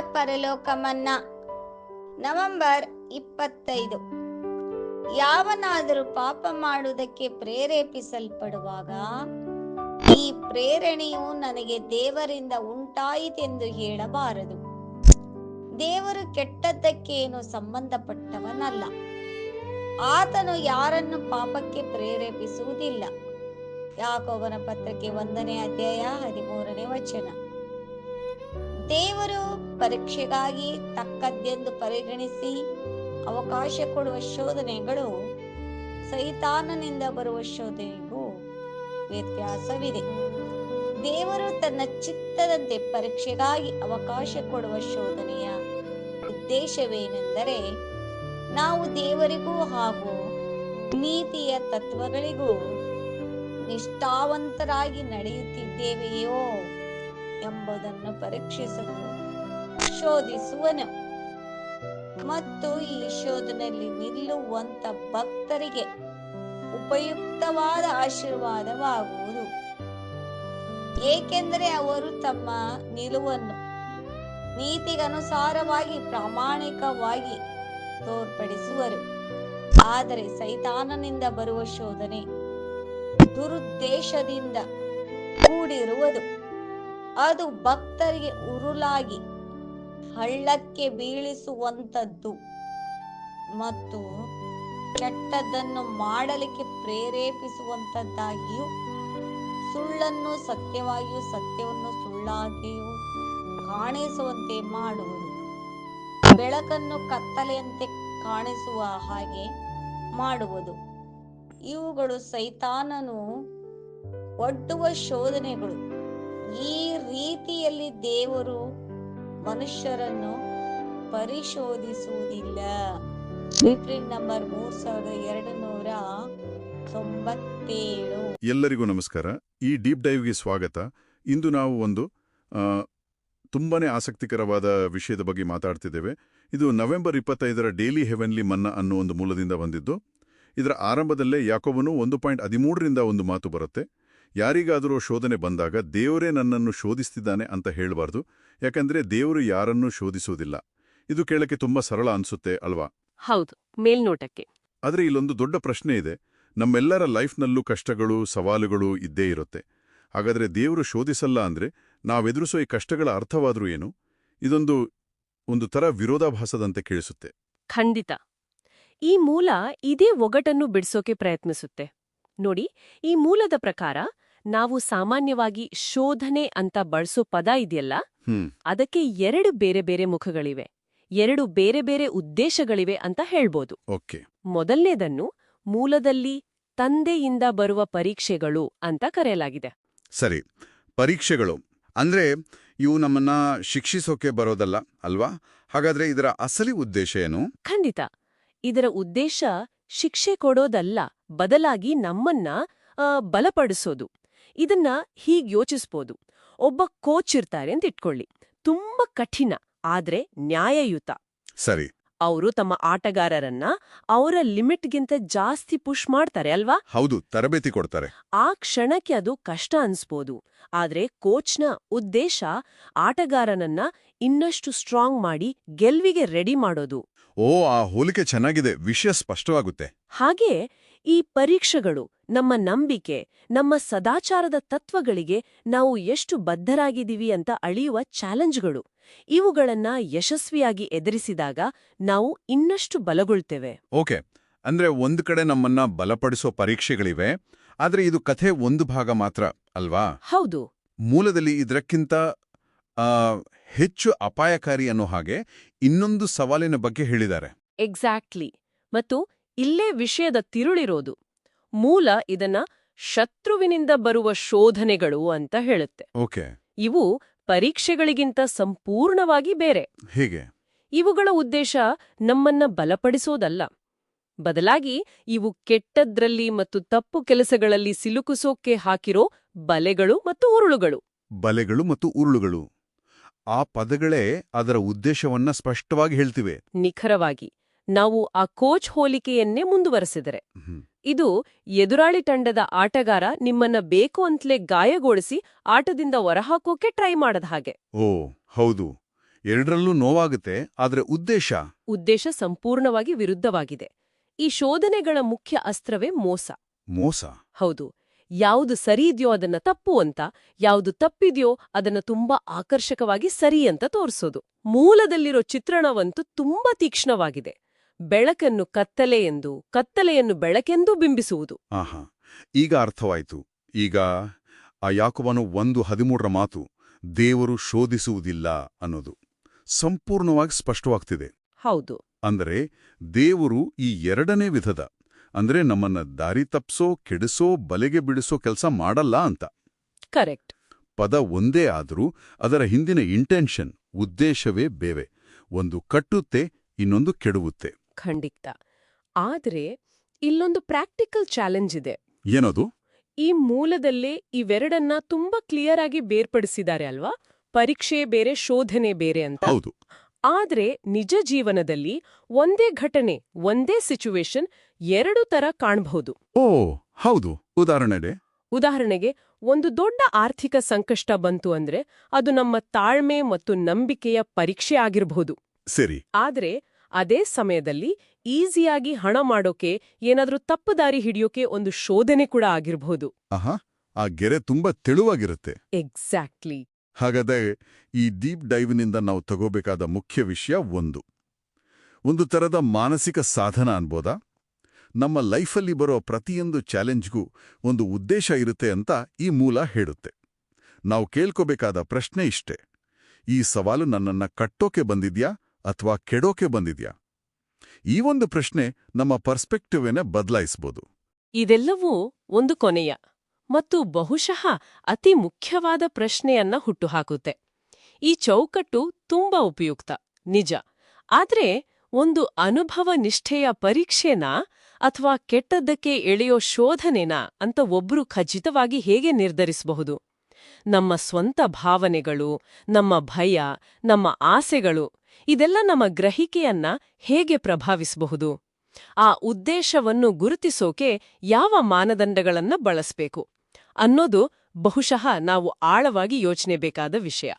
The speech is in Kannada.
ಪರಲೋಕಮನ್ನ. ನವೆಂಬರ್ ಇಪ್ಪತ್ತೈದು. ಯಾವನಾದರೂ ಪಾಪ ಮಾಡುವುದಕ್ಕೆ ಪ್ರೇರೇಪಿಸಲ್ಪಡುವಾಗ ಈ ಪ್ರೇರಣೆಯು ನನಗೆ ದೇವರಿಂದ ಉಂಟಾಯಿತೆಂದು ಹೇಳಬಾರದು. ದೇವರು ಕೆಟ್ಟದ್ದಕ್ಕೇನು ಸಂಬಂಧಪಟ್ಟವನಲ್ಲ. ಆತನು ಯಾರನ್ನು ಪಾಪಕ್ಕೆ ಪ್ರೇರೇಪಿಸುವುದಿಲ್ಲ. ಯಾಕೋಬನ ಪತ್ರಕ್ಕೆ ಒಂದನೇ ಅಧ್ಯಾಯ ಹದಿಮೂರನೇ ವಚನ. ದೇವರು ಪರೀಕ್ಷೆಗಾಗಿ ತಕ್ಕದ್ದೆಂದು ಪರಿಗಣಿಸಿ ಅವಕಾಶ ಕೊಡುವ ಶೋಧನೆಗಳು ಸೈತಾನನಿಂದ ಬರುವ ಶೋಧನೆಗೂ ವ್ಯತ್ಯಾಸವಿದೆ. ದೇವರು ತನ್ನ ಚಿತ್ತದಂತೆ ಪರೀಕ್ಷೆಗಾಗಿ ಅವಕಾಶ ಕೊಡುವ ಶೋಧನೆಯ ಉದ್ದೇಶವೇನೆಂದರೆ ನಾವು ದೇವರಿಗೂ ಹಾಗೂ ನೀತಿಯ ತತ್ವಗಳಿಗೂ ನಿಷ್ಠಾವಂತರಾಗಿ ನಡೆಯುತ್ತಿದ್ದೇವೆಯೋ ಎಂಬುದನ್ನು ಪರೀಕ್ಷಿಸಲು ಶೋಧಿಸುವನು ಮತ್ತು ಈ ಶೋಧನೆಯಲ್ಲಿ ನಿಲ್ಲುವಂತ ಭಕ್ತರಿಗೆ ಉಪಯುಕ್ತವಾದ ಆಶೀರ್ವಾದವಾಗುವುದು. ಏಕೆಂದರೆ ಅವರು ತಮ್ಮ ನಿಲುವನ್ನು ನೀತಿಗನುಸಾರವಾಗಿ ಪ್ರಾಮಾಣಿಕವಾಗಿ ತೋರ್ಪಡಿಸುವರು. ಆದರೆ ಸೈತಾನನಿಂದ ಬರುವ ಶೋಧನೆ ದುರುದ್ದೇಶದಿಂದ ಕೂಡಿರುವುದು. ಅದು ಭಕ್ತರಿಗೆ ಉರುಲಾಗಿ ಹಳ್ಳಕ್ಕೆ ಬೀಳಿಸುವಂತದ್ದು ಮತ್ತು ಕೆಟ್ಟದ್ದನ್ನು ಮಾಡಲಿಕ್ಕೆ ಪ್ರೇರೇಪಿಸುವಂತದ್ದಾಗಿಯೂ ಸುಳ್ಳನ್ನು ಸತ್ಯವಾಗಿಯೂ ಸತ್ಯವನ್ನು ಸುಳ್ಳಾಗಿಯೂ ಕಾಣಿಸುವಂತೆ ಮಾಡುವುದು. ಬೆಳಕನ್ನು ಕತ್ತಲೆಯಂತೆ ಕಾಣಿಸುವ ಹಾಗೆ ಮಾಡುವುದು. ಇವುಗಳು ಸೈತಾನನು ಒಡ್ಡುವ ಶೋಧನೆಗಳು. ಈ ರೀತಿಯಲ್ಲಿ ದೇವರು ಮನುಷ್ಯರನ್ನು ಪರಿಶೋಧಿಸುವುದಿಲ್ಲ. ಏಪ್ರಿಲ್ ನಂಬರ್ ಮೂರ್ ಸಾವಿರದ ಎರಡು ನೂರ ತೊಂಬತ್ತೇಳು. ಎಲ್ಲರಿಗೂ ನಮಸ್ಕಾರ. ಈ ಡೀಪ್ ಡೈವ್ಗೆ ಸ್ವಾಗತ. ಇಂದು ನಾವು ಒಂದು ತುಂಬಾನೇ ಆಸಕ್ತಿಕರವಾದ ವಿಷಯದ ಬಗ್ಗೆ ಮಾತಾಡ್ತಿದ್ದೇವೆ. ಇದು ನವೆಂಬರ್ ಇಪ್ಪತ್ತೈದರ ಡೇಲಿ ಹೆವೆನ್ಲಿ ಮನ್ನ ಅನ್ನೋ ಒಂದು ಮೂಲದಿಂದ ಬಂದಿದ್ದು. ಇದರ ಆರಂಭದಲ್ಲೇ ಯಾಕೋಬನು ಒಂದು ಪಾಯಿಂಟ್ ಹದಿಮೂರರಿಂದ ಒಂದು ಮಾತು ಬರುತ್ತೆ. ಯಾರಿಗಾದರೂ ಶೋಧನೆ ಬಂದಾಗ ದೇವರೇ ನನ್ನನ್ನು ಶೋಧಿಸ್ತಿದ್ದಾನೆ ಅಂತ ಹೇಳಬಾರ್ದು ಯಾಕಂದ್ರೆ ದೇವರು ಯಾರನ್ನೂ ಶೋಧಿಸುವುದಿಲ್ಲ. ಇದು ಕೇಳಕ್ಕೆ ತುಂಬಾ ಸರಳ ಅನ್ಸುತ್ತೆ ಅಲ್ವಾ? ಹೌದು ಮೇಲ್ನೋಟಕ್ಕೆ. ಆದರೆ ಇಲ್ಲೊಂದು ದೊಡ್ಡ ಪ್ರಶ್ನೆ ಇದೆ. ನಮ್ಮೆಲ್ಲರ ಲೈಫ್ನಲ್ಲೂ ಕಷ್ಟಗಳು ಸವಾಲುಗಳು ಇದ್ದೇ ಇರುತ್ತೆ. ಹಾಗಾದ್ರೆ ದೇವರು ಶೋಧಿಸಲ್ಲ ಅಂದ್ರೆ ನಾವೆದುರಿಸೋ ಈ ಕಷ್ಟಗಳ ಅರ್ಥವಾದರೂ ಏನು? ಇದೊಂದು ಒಂದು ತರ ವಿರೋಧಾಭಾಸದಂತೆ ಕೇಳಿಸುತ್ತೆ. ಖಂಡಿತ. ಈ ಮೂಲ ಇದೇ ಒಗಟನ್ನು ಬಿಡಿಸೋಕೆ ಪ್ರಯತ್ನಿಸುತ್ತೆ. ನೋಡಿ ಈ ಮೂಲದ ಪ್ರಕಾರ ನಾವು ಸಾಮಾನ್ಯವಾಗಿ ಶೋಧನೆ ಅಂತ ಬಳಸೋ ಪದ ಇದೆಯಲ್ಲ? ಅದಕ್ಕೆ ಎರಡು ಬೇರೆ ಬೇರೆ ಮುಖಗಳಿವೆ. ಎರಡು ಬೇರೆ ಬೇರೆ ಉದ್ದೇಶಗಳಿವೆ ಅಂತ ಹೇಳ್ಬೋದು. ಓಕೆ. ಮೊದಲನೇದನ್ನು ಮೂಲದಲ್ಲಿ ತಂದೆಯಿಂದ ಬರುವ ಪರೀಕ್ಷೆಗಳು ಅಂತ ಕರೆಯಲಾಗಿದೆ. ಸರಿ. ಪರೀಕ್ಷೆಗಳು. ಅಂದ್ರೆ ಇವು ನಮ್ಮನ್ನ ಶಿಕ್ಷಿಸೋಕೆ ಬರೋದಲ್ಲ ಅಲ್ವಾ? ಹಾಗಾದ್ರೆ ಇದರ ಅಸಲಿ ಉದ್ದೇಶ ಏನು? ಖಂಡಿತ. ಇದರ ಉದ್ದೇಶ ಶಿಕ್ಷೆ ಕೊಡೋದಲ್ಲ ಬದಲಾಗಿ ನಮ್ಮನ್ನ ಬಲಪಡಿಸೋದು. ಇದನ್ನ ಹೀಗೆ ಯೋಚಿಸ್ಬೋದು. ಒಬ್ಬ ಕೋಚ್ ಇರ್ತಾರೆ ಅಂತ ಇಟ್ಕೊಳ್ಳಿ. ತುಂಬಾ ಕಠಿಣ ಆದ್ರೆ ನ್ಯಾಯಯುತ. ಸರಿ. ಅವರು ತಮ್ಮ ಆಟಗಾರರನ್ನ ಅವರ ಲಿಮಿಟ್ಗಿಂತ ಜಾಸ್ತಿ ಪುಷ್ ಮಾಡ್ತಾರೆ ಅಲ್ವಾ? ಹೌದು ತರಬೇತಿ ಕೊಡ್ತಾರೆ. ಆ ಕ್ಷಣಕ್ಕೆ ಅದು ಕಷ್ಟ ಅನ್ಸ್ಬೋದು. ಆದ್ರೆ ಕೋಚ್ನ ಉದ್ದೇಶ ಆಟಗಾರನನ್ನ ಇನ್ನಷ್ಟು ಸ್ಟ್ರಾಂಗ್ ಮಾಡಿ ಗೆಲ್ವಿಗೆ ರೆಡಿ ಮಾಡೋದು. ಓ ಆ ಹೋಲಿಕೆ ಚೆನ್ನಾಗಿದೆ. ವಿಷಯ ಸ್ಪಷ್ಟವಾಗುತ್ತೆ. ಹಾಗೆ ಈ ಪರೀಕ್ಷೆಗಳು ನಮ್ಮ ನಂಬಿಕೆ ನಮ್ಮ ಸದಾಚಾರದ ತತ್ವಗಳಿಗೆ ನಾವು ಎಷ್ಟು ಬದ್ಧರಾಗಿದ್ದೀವಿ ಅಂತ ಅಳಿಯುವ ಚಾಲೆಂಜ್ಗಳು. ಇವುಗಳನ್ನ ಯಶಸ್ವಿಯಾಗಿ ಎದುರಿಸಿದಾಗ ನಾವು ಇನ್ನಷ್ಟು ಬಲಗೊಳ್ತೇವೆ. ಓಕೆ. ಅಂದ್ರೆ ಒಂದು ಕಡೆ ನಮ್ಮನ್ನ ಬಲಪಡಿಸೋ ಪರೀಕ್ಷೆಗಳಿವೆ ಆದ್ರೆ ಇದು ಕಥೆ ಒಂದು ಭಾಗ ಮಾತ್ರ ಅಲ್ವಾ? ಹೌದು. ಮೂಲದಲ್ಲಿ ಇದಕ್ಕಿಂತ ಹೆಚ್ಚು ಅಪಾಯಕಾರಿ ಅನ್ನೋ ಹಾಗೆ ಇನ್ನೊಂದು ಸವಾಲಿನ ಬಗ್ಗೆ ಹೇಳಿದ್ದಾರೆ. ಎಕ್ಸಾಕ್ಟ್ಲಿ ಮತ್ತು ಇಲ್ಲೇ ವಿಷಯದ ತಿರುಳಿರೋದು. ಮೂಲ ಇದನ್ನ ಶತ್ರುವಿನಿಂದ ಬರುವ ಶೋಧನೆಗಳು ಅಂತ ಹೇಳುತ್ತೆ. ಓಕೆ. ಇವು ಪರೀಕ್ಷೆಗಳಿಗಿಂತ ಸಂಪೂರ್ಣವಾಗಿ ಬೇರೆ. ಹೀಗೆ. ಇವುಗಳ ಉದ್ದೇಶ ನಮ್ಮನ್ನ ಬಲಪಡಿಸೋದಲ್ಲ. ಬದಲಾಗಿ ಇವು ಕೆಟ್ಟದ್ರಲ್ಲಿ ಮತ್ತು ತಪ್ಪು ಕೆಲಸಗಳಲ್ಲಿ ಸಿಲುಕಿಸೋಕೆ ಹಾಕಿರೋ ಬಲೆಗಳು ಮತ್ತು ಉರುಳುಗಳು. ಬಲೆಗಳು ಮತ್ತು ಉರುಳುಗಳು. ಆ ಪದಗಳೇ ಅದರ ಉದ್ದೇಶವನ್ನ ಸ್ಪಷ್ಟವಾಗಿ ಹೇಳ್ತಿವೆ. ನಿಖರವಾಗಿ. ನಾವು ಆ ಕೋಚ್ ಹೋಲಿಕೆಯನ್ನೇ ಮುಂದುವರೆಸಿದರೆ. ಇದು ಎದುರಾಳಿ ತಂಡದ ಆಟಗಾರ ನಿಮ್ಮನ್ನ ಬೇಕು ಅಂತಲೇ ಗಾಯಗೊಳಿಸಿ ಆಟದಿಂದ ಹೊರಹಾಕೋಕೆ ಟ್ರೈ ಮಾಡದ ಹಾಗೆ. ಓ ಹೌದು. ಎರಡರಲ್ಲೂ ನೋವಾಗುತ್ತೆ ಆದರೆ ಉದ್ದೇಶ? ಉದ್ದೇಶ ಸಂಪೂರ್ಣವಾಗಿ ವಿರುದ್ಧವಾಗಿದೆ. ಈ ಶೋಧನೆಗಳ ಮುಖ್ಯ ಅಸ್ತ್ರವೇ ಮೋಸ. ಮೋಸ? ಹೌದು. ಯಾವುದು ಸರಿ ಇದೆಯೋ ಅದನ್ನ ತಪ್ಪು ಅಂತ ಯಾವುದು ತಪ್ಪಿದೆಯೋ ಅದನ್ನ ತುಂಬಾ ಆಕರ್ಷಕವಾಗಿ ಸರಿ ಅಂತ ತೋರಿಸೋದು. ಮೂಲದಲ್ಲಿರೋ ಚಿತ್ರಣವಂತೂ ತುಂಬಾ ತೀಕ್ಷ್ಣವಾಗಿದೆ. ಬೆಳಕನ್ನು ಕತ್ತಲೆ ಎಂದು ಕತ್ತಲೆಯನ್ನು ಬೆಳಕೆಂದು ಬಿಂಬಿಸುವುದು. ಆಹಾ ಈಗ ಅರ್ಥವಾಯಿತು. ಈಗ ಆ ಯಾಕೋಬನು ಒಂದು ಹದಿಮೂರರ ಮಾತು ದೇವರು ಶೋಧಿಸುವುದಿಲ್ಲ ಅನ್ನೋದು ಸಂಪೂರ್ಣವಾಗಿ ಸ್ಪಷ್ಟವಾಗ್ತಿದೆ. ಹೌದು. ಅಂದರೆ ದೇವರು ಈ ಎರಡನೇ ವಿಧದ ಅಂದ್ರೆ ನಮ್ಮನ್ನ ದಾರಿ ತಪ್ಸೋ ಕೆಡಿಸೋ ಬಲೆಗೆ ಬಿಡಿಸೋ ಕೆಲಸ ಮಾಡಲ್ಲ ಅಂತ. ಕರೆಕ್ಟ್. ಪದ ಒಂದೇ ಆದರೂ ಅದರ ಹಿಂದಿನ ಇಂಟೆನ್ಷನ್ ಉದ್ದೇಶವೇ ಬೇವೆ ಒಂದು ಕಟ್ಟುತ್ತೆ ಇನ್ನೊಂದು ಕೆಡುವುತ್ತೆ. ಖಂಡಿತ. ಆದರೆ ಇಲ್ಲೊಂದು ಪ್ರಾಕ್ಟಿಕಲ್ ಚಾಲೆಂಜ್ ಇದೆ. ಏನದು? ಈ ಮೂಲದಲ್ಲೇ ಇವೆರಡನ್ನ ತುಂಬಾ ಕ್ಲಿಯರ್ ಆಗಿ ಬೇರ್ಪಡಿಸಿದ್ದಾರೆ ಅಲ್ವಾ? ಪರೀಕ್ಷೆ ಬೇರೆ ಶೋಧನೆ ಬೇರೆ ಅಂತ. ಹೌದು. ಆದ್ರೆ ನಿಜ ಜೀವನದಲ್ಲಿ ಒಂದೇ ಘಟನೆ ಒಂದೇ ಸಿಚುವೇಶನ್ ಎರಡು ತರ ಕಾಣಬಹುದು. ಓ ಹೌದು. ಉದಾಹರಣೆಗೆ? ಉದಾಹರಣೆಗೆ ಒಂದು ದೊಡ್ಡ ಆರ್ಥಿಕ ಸಂಕಷ್ಟ ಬಂತು ಅಂದ್ರೆ ಅದು ನಮ್ಮ ತಾಳ್ಮೆ ಮತ್ತು ನಂಬಿಕೆಯ ಪರೀಕ್ಷೆ ಆಗಿರಬಹುದು. ಸರಿ. ಆದ್ರೆ ಅದೇ ಸಮಯದಲ್ಲಿ ಈಸಿಯಾಗಿ ಹಣ ಮಾಡೋಕೆ ಏನಾದ್ರೂ ತಪ್ಪುದಾರಿ ಹಿಡಿಯೋಕೆ ಒಂದು ಶೋಧನೆ ಕೂಡ ಆಗಿರಬಹುದು ಆ ಗೆರೆ ತುಂಬಾ ತೆಳುವಾಗಿರುತ್ತೆ. ಎಕ್ಸಾಕ್ಟ್ಲಿ ಹಾಗಾದರೆ ಈ ಡೀಪ್ ಡೈವ್ನಿಂದ ನಾವು ತಗೋಬೇಕಾದ ಮುಖ್ಯ ವಿಷಯ ಒಂದು. ಒಂದು ತರದ ಮಾನಸಿಕ ಸಾಧನ ಅನ್ಬೋದಾ? ನಮ್ಮ ಲೈಫಲ್ಲಿ ಬರೋ ಪ್ರತಿಯೊಂದು ಚಾಲೆಂಜ್ಗೂ ಒಂದು ಉದ್ದೇಶ ಇರುತ್ತೆ ಅಂತ ಈ ಮೂಲ ಹೇಳುತ್ತೆ. ನಾವು ಕೇಳ್ಕೋಬೇಕಾದ ಪ್ರಶ್ನೆ ಇಷ್ಟೇ. ಈ ಸವಾಲು ನನ್ನನ್ನು ಕಟ್ಟೋಕೆ ಬಂದಿದ್ಯಾ? ಅಥವಾ ಕೆಡೋಕೆ ಬಂದಿದ್ಯಾ? ಈ ಒಂದು ಪ್ರಶ್ನೆ ನಮ್ಮ ಪರ್ಸ್ಪೆಕ್ಟಿವ್ನ ಬದಲಾಯಿಸಬಹುದು ಇದೆಲ್ಲವೂ ಒಂದು ಕೊನೆಯ ಮತ್ತು ಬಹುಶಃ ಅತಿ ಮುಖ್ಯವಾದ ಪ್ರಶ್ನೆಯನ್ನ ಹುಟ್ಟುಹಾಕುತ್ತೆ. ಈ ಚೌಕಟ್ಟು ತುಂಬಾ ಉಪಯುಕ್ತ, ನಿಜ. ಆದ್ರೆ ಒಂದು ಅನುಭವ ನಿಷ್ಠೆಯ ಪರೀಕ್ಷೆನಾ ಅಥವಾ ಕೆಟ್ಟದ್ದಕ್ಕೆ ಎಳೆಯೋ ಶೋಧನೆನಾ ಅಂತ ಒಬ್ರು ಖಚಿತವಾಗಿ ಹೇಗೆ ನಿರ್ಧರಿಸಬಹುದು? ನಮ್ಮ ಸ್ವಂತ ಭಾವನೆಗಳು, ನಮ್ಮ ಭಯ, ನಮ್ಮ ಆಸೆಗಳು ಇದೆಲ್ಲ ನಮ್ಮ ಗ್ರಹಿಕೆಯನ್ನ ಹೇಗೆ ಪ್ರಭಾವಿಸಬಹುದು? ಆ ಉದ್ದೇಶವನ್ನು ಗುರುತಿಸೋಕೆ ಯಾವ ಮಾನದಂಡಗಳನ್ನ ಬಳಸಬೇಕು ಅನ್ನೋದು ಬಹುಶಃ ನಾವು ಆಳವಾಗಿ ಯೋಚನೆ ಬೇಕಾದ ವಿಷಯ.